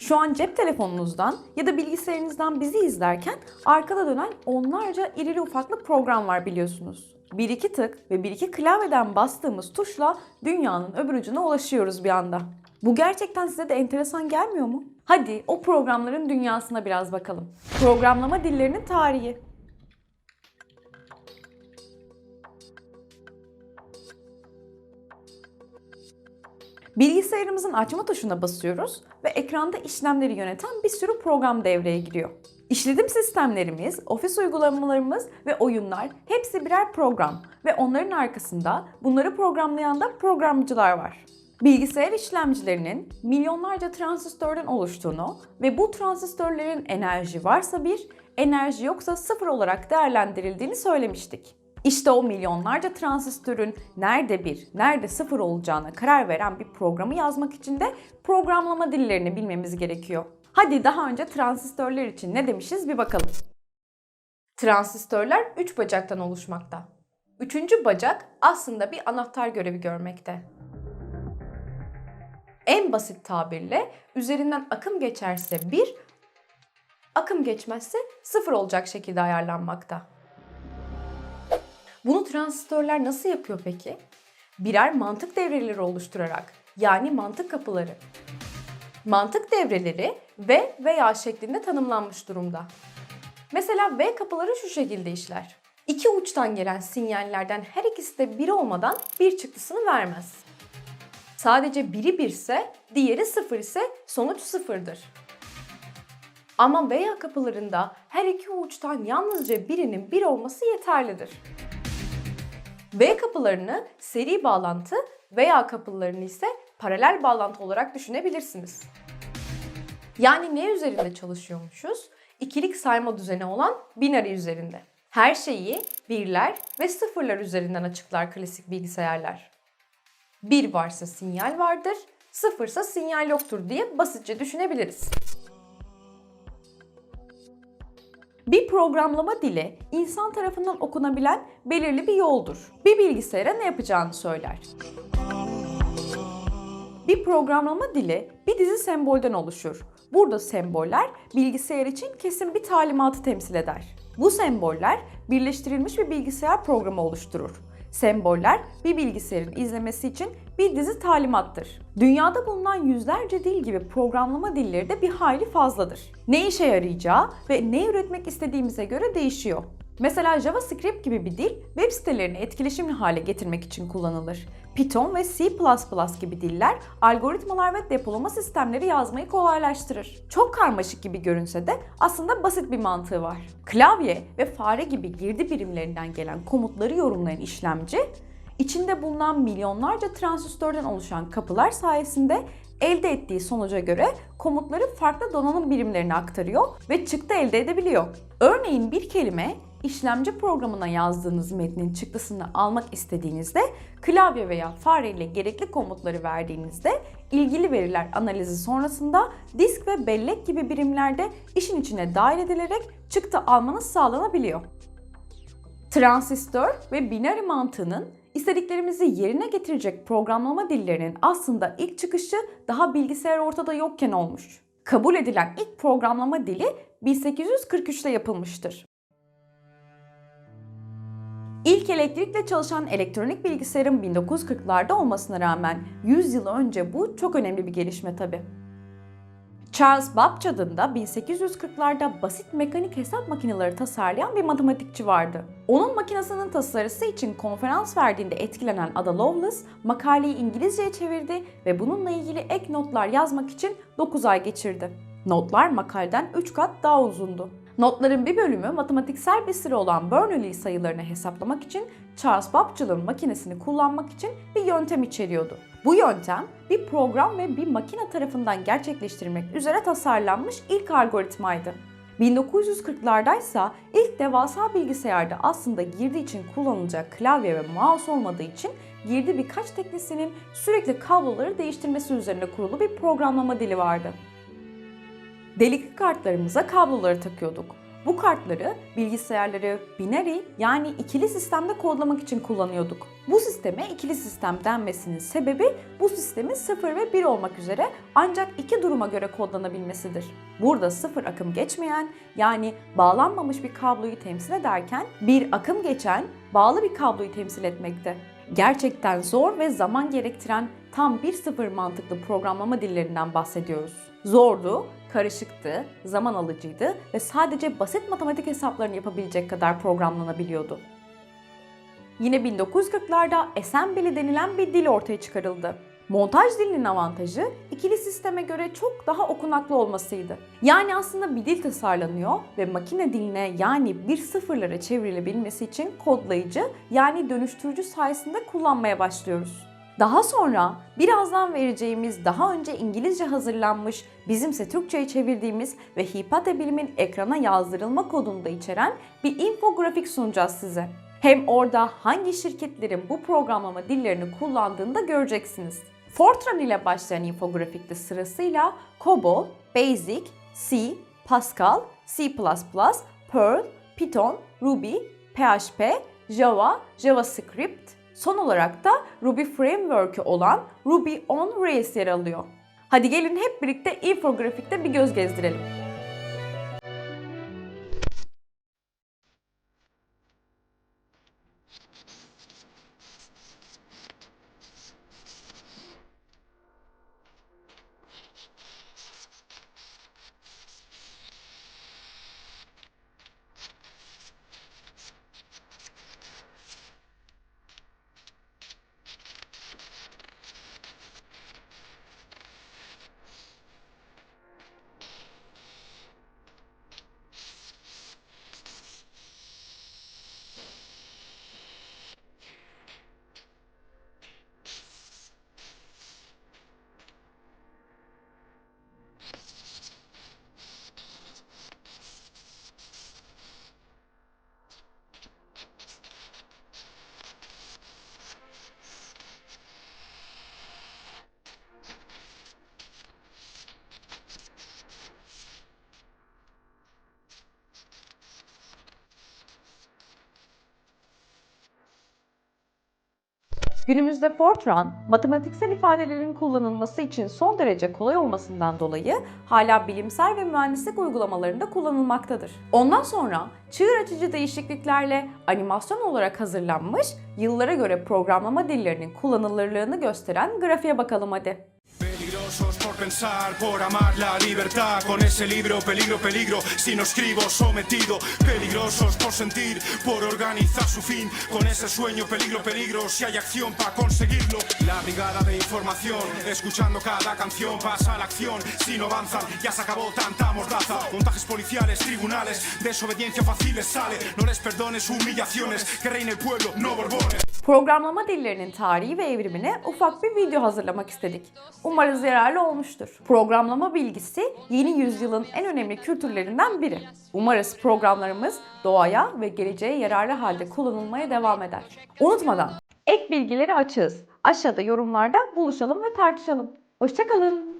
Şu an cep telefonunuzdan ya da bilgisayarınızdan bizi izlerken arkada dönen onlarca irili ufaklı program var biliyorsunuz. Bir iki tık ve bir iki klavyeden bastığımız tuşla dünyanın öbür ucuna ulaşıyoruz bir anda. Bu gerçekten size de enteresan gelmiyor mu? Hadi o programların dünyasına biraz bakalım. Programlama dillerinin tarihi. Bilgisayarımızın açma tuşuna basıyoruz ve ekranda işlemleri yöneten bir sürü program devreye giriyor. İşletim sistemlerimiz, ofis uygulamalarımız ve oyunlar hepsi birer program ve onların arkasında bunları programlayan da programcılar var. Bilgisayar işlemcilerinin milyonlarca transistörden oluştuğunu ve bu transistörlerin enerji varsa bir, enerji yoksa sıfır olarak değerlendirildiğini söylemiştik. İşte o milyonlarca transistörün nerede bir, nerede sıfır olacağına karar veren bir programı yazmak için de programlama dillerini bilmemiz gerekiyor. Hadi daha önce transistörler için ne demişiz bir bakalım. Transistörler 3 bacaktan oluşmakta. Üçüncü bacak aslında bir anahtar görevi görmekte. En basit tabirle üzerinden akım geçerse 1, akım geçmezse 0 olacak şekilde ayarlanmakta. Bunu transistörler nasıl yapıyor peki? Birer mantık devreleri oluşturarak yani mantık kapıları. Mantık devreleri V veya şeklinde tanımlanmış durumda. Mesela V kapıları şu şekilde işler. İki uçtan gelen sinyallerden her ikisi de bir olmadan bir çıktısını vermez. Sadece biri birse, diğeri sıfır ise sonuç sıfırdır. Ama veya kapılarında her iki uçtan yalnızca birinin bir olması yeterlidir. V kapılarını seri bağlantı veya kapılarını ise paralel bağlantı olarak düşünebilirsiniz. Yani ne üzerinde çalışıyormuşuz? İkilik sayma düzeni olan binary üzerinde. Her şeyi birler ve sıfırlar üzerinden açıklar klasik bilgisayarlar. Bir varsa sinyal vardır, sıfırsa sinyal yoktur diye basitçe düşünebiliriz. Programlama dili insan tarafından okunabilen belirli bir yoldur. Bir bilgisayara ne yapacağını söyler. Bir programlama dili bir dizi sembolden oluşur. Burada semboller bilgisayar için kesin bir talimatı temsil eder. Bu semboller birleştirilmiş bir bilgisayar programı oluşturur. Semboller bir bilgisayarın izlemesi için bir dizi talimattır. Dünyada bulunan yüzlerce dil gibi programlama dilleri de bir hayli fazladır. Ne işe yarayacağı ve ne üretmek istediğimize göre değişiyor. Mesela JavaScript gibi bir dil web sitelerini etkileşimli hale getirmek için kullanılır. Python ve C++ gibi diller algoritmalar ve depolama sistemleri yazmayı kolaylaştırır. Çok karmaşık gibi görünse de aslında basit bir mantığı var. Klavye ve fare gibi girdi birimlerinden gelen komutları yorumlayan işlemci, içinde bulunan milyonlarca transistörden oluşan kapılar sayesinde elde ettiği sonuca göre komutları farklı donanım birimlerine aktarıyor ve çıktı elde edebiliyor. Örneğin bir kelime işlemci programına yazdığınız metnin çıktısını almak istediğinizde klavye veya fare ile gerekli komutları verdiğinizde ilgili veriler analizi sonrasında disk ve bellek gibi birimlerde işin içine dahil edilerek çıktı almanız sağlanabiliyor. Transistör ve binary mantığının istediklerimizi yerine getirecek programlama dillerinin aslında ilk çıkışı daha bilgisayar ortada yokken olmuş. Kabul edilen ilk programlama dili 1843'te yapılmıştır. İlk elektrikle çalışan elektronik bilgisayarın 1940'larda olmasına rağmen 100 yıl önce bu çok önemli bir gelişme tabi. Charles Babbage adında 1840'larda basit mekanik hesap makineleri tasarlayan bir matematikçi vardı. Onun makinesinin tasarısı için konferans verdiğinde etkilenen Ada Lovelace makaleyi İngilizceye çevirdi ve bununla ilgili ek notlar yazmak için 9 ay geçirdi. Notlar makaleden 3 kat daha uzundu. Notların bir bölümü matematiksel bir sıra olan Bernoulli sayılarını hesaplamak için Charles Babbage'ın makinesini kullanmak için bir yöntem içeriyordu. Bu yöntem bir program ve bir makine tarafından gerçekleştirilmek üzere tasarlanmış ilk algoritmaydı. 1940'larda ise ilk devasa bilgisayarda aslında girdi için kullanılacak klavye ve mouse olmadığı için girdi birkaç teknisinin sürekli kabloları değiştirmesi üzerine kurulu bir programlama dili vardı. Delikli kartlarımıza kabloları takıyorduk. Bu kartları bilgisayarları binary yani ikili sistemde kodlamak için kullanıyorduk. Bu sisteme ikili sistem denmesinin sebebi bu sistemin 0 ve 1 olmak üzere ancak iki duruma göre kodlanabilmesidir. Burada sıfır akım geçmeyen yani bağlanmamış bir kabloyu temsil ederken bir akım geçen bağlı bir kabloyu temsil etmekte. Gerçekten zor ve zaman gerektiren tam bir sıfır mantıklı programlama dillerinden bahsediyoruz. Zordu, karışıktı, zaman alıcıydı ve sadece basit matematik hesaplarını yapabilecek kadar programlanabiliyordu. Yine 1940'larda assembly denilen bir dil ortaya çıkarıldı. Montaj dilinin avantajı ikili sisteme göre çok daha okunaklı olmasıydı. Yani aslında bir dil tasarlanıyor ve makine diline yani bir sıfırlara çevrilebilmesi için kodlayıcı yani dönüştürücü sayesinde kullanmaya başlıyoruz. Daha sonra birazdan vereceğimiz daha önce İngilizce hazırlanmış, bizimse Türkçe'ye çevirdiğimiz ve Hipate Bilim'in ekrana yazdırılma kodunu da içeren bir infografik sunacağız size. Hem orada hangi şirketlerin bu programlama dillerini kullandığını da göreceksiniz. Fortran ile başlayan infografikte sırasıyla COBOL, BASIC, C, Pascal, C++, Perl, Python, Ruby, PHP, Java, JavaScript, son olarak da Ruby Framework'ü olan Ruby on Rails yer alıyor. Hadi gelin hep birlikte infografikte bir göz gezdirelim. Günümüzde Fortran, matematiksel ifadelerin kullanılması için son derece kolay olmasından dolayı hala bilimsel ve mühendislik uygulamalarında kullanılmaktadır. Ondan sonra çığır açıcı değişikliklerle animasyon olarak hazırlanmış, yıllara göre programlama dillerinin kullanılırlığını gösteren grafiğe bakalım hadi. Peligrosos por pensar, por amar la libertad. Con ese libro, peligro, peligro, si no escribo sometido. Peligrosos por sentir, por organizar su fin. Con ese sueño, peligro, peligro, si hay acción para conseguirlo. La brigada de información, escuchando cada canción, pasa la acción. Si no avanzan, ya se acabó tanta mordaza. Montajes policiales, tribunales, desobediencia fácil les sale. No les perdones humillaciones, que reine el pueblo, no borbones. Programlama dillerinin tarihi ve evrimine ufak bir video hazırlamak istedik. Umarız yararlı olmuştur. Programlama bilgisi yeni yüzyılın en önemli kültürlerinden biri. Umarız programlarımız doğaya ve geleceğe yararlı halde kullanılmaya devam eder. Unutmadan ek bilgileri açığız. Aşağıda yorumlarda buluşalım ve tartışalım. Hoşçakalın.